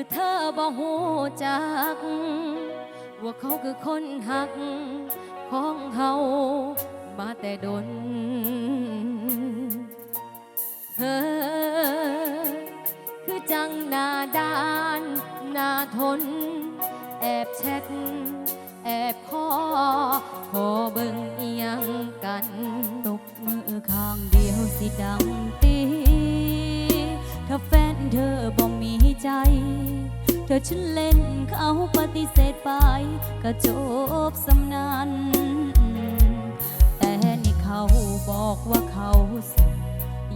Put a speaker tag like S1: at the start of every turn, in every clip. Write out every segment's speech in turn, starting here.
S1: รือเธอบ่หูจัก ว่าเขาคือคนหักของเฮามาแต่ดนเธอคือจังหน้าด้านหน้าทน แอบแชทแอบคอขอเบิ่งเอียงกัน ตกมือข้างเดียวสิดัง เธอฉันเล่นเขาปฏิเสธไปก็จบสำนันแต่นี่เขาบอกว่าเขาส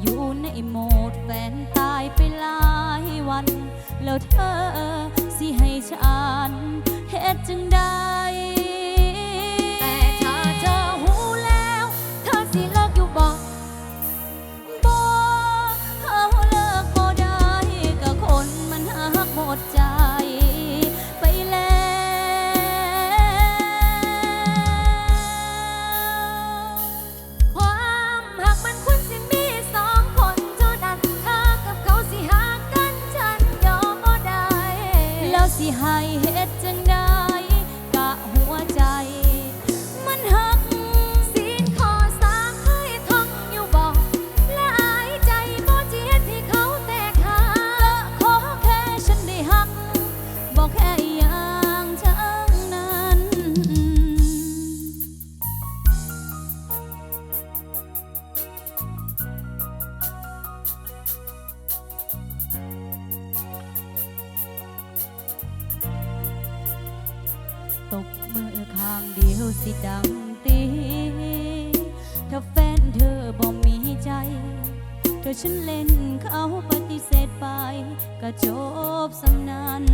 S1: อยู่ในโหมดแฟนตายไปหลายวัน แล้วเธอสิให้ฉันเฮ็ดจังใด สิให้เฮ็ดจัง ตกมือข้างเดียวสิดังตีถ้าแฟนเธอบ่มีใจ เธอฉันเล่นเขาปฏิเสธไป ก็จบสำนัน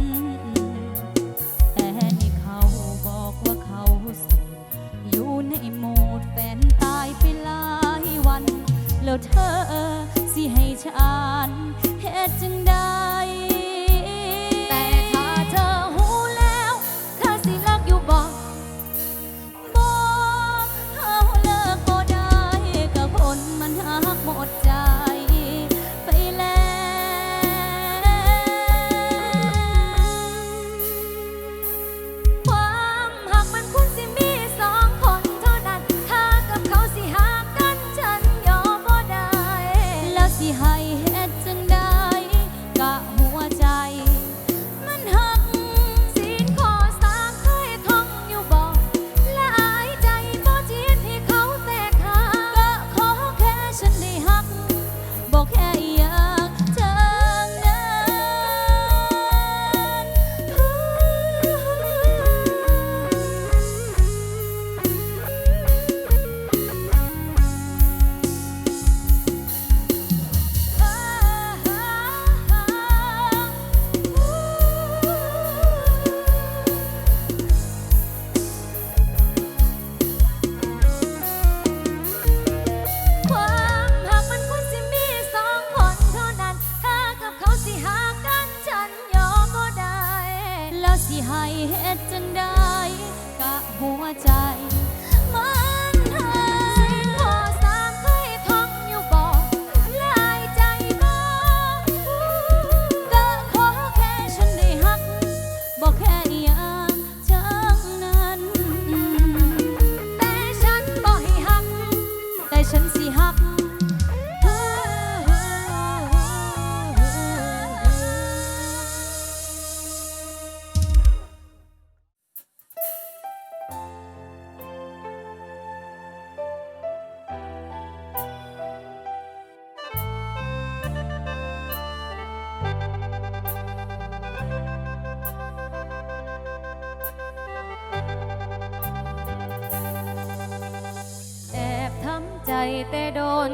S1: แต่โดน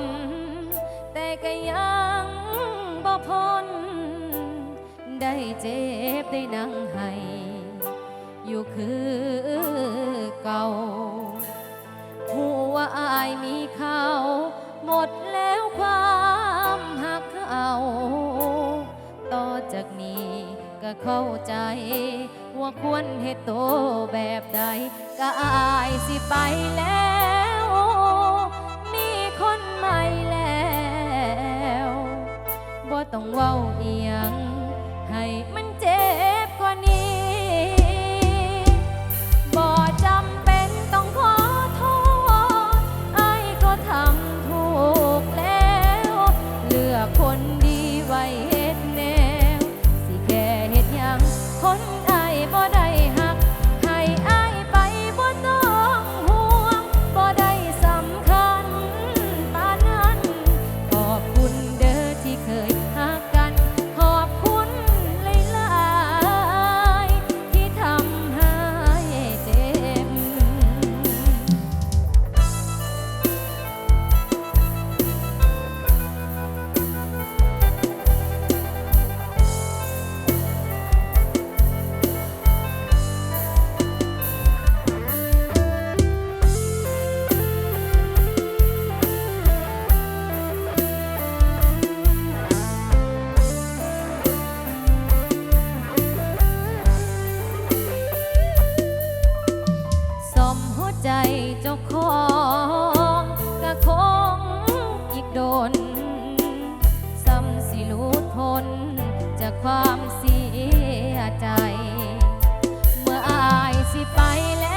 S1: แต่ก็ยังบ่พ้นได้เจ็บได้นั่งให้อยู่คือเก่าหัวาอายมีเขาหมดแล้วความหักเขาต่อจากนี้ก็เข้าใจ ว่าควรเหตุโตแบบใด ก็อายสิไปแล้ว ต้องเว้าเอียงให้มันเจ็ ใจเจ้าของกะคงอีกโดนซ้ำสิรู้ทน จากความเสียใจ เมื่ออายสิไปแล้ว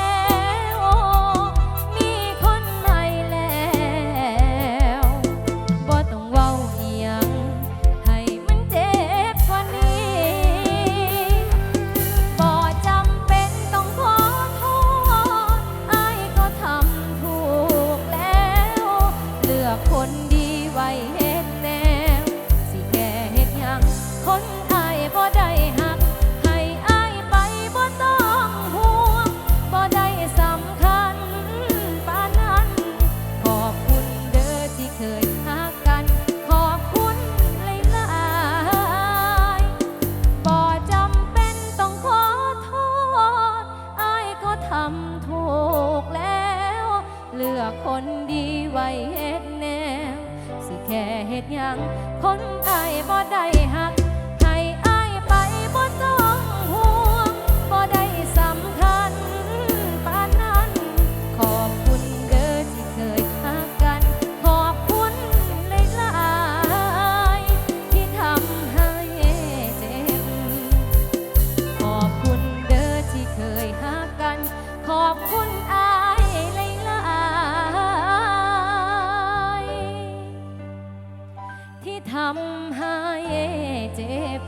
S1: แค่เหตุยัง คนไอ้บ่ได้หาำให้เจ็บ